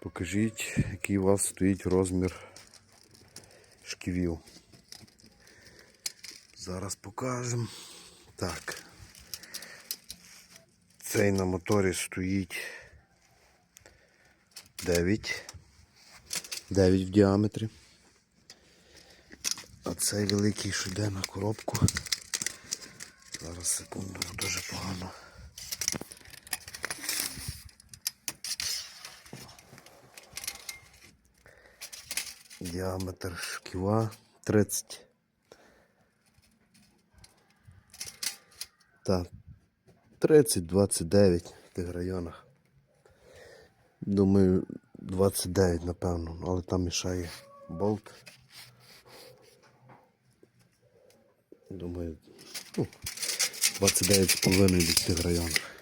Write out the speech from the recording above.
Покажіть, який у вас стоїть розмір шківів. Зараз покажемо. Так. Цей на моторі стоїть 9. 9 в діаметрі. А цей великий, що йде на коробку. Зараз секунду, дуже погано. Діаметр шківа 30. Так, 30-29 в тих районах. Думаю, 29, напевно, але там мішає болт. Думаю, ну, 29,5 в тих районах.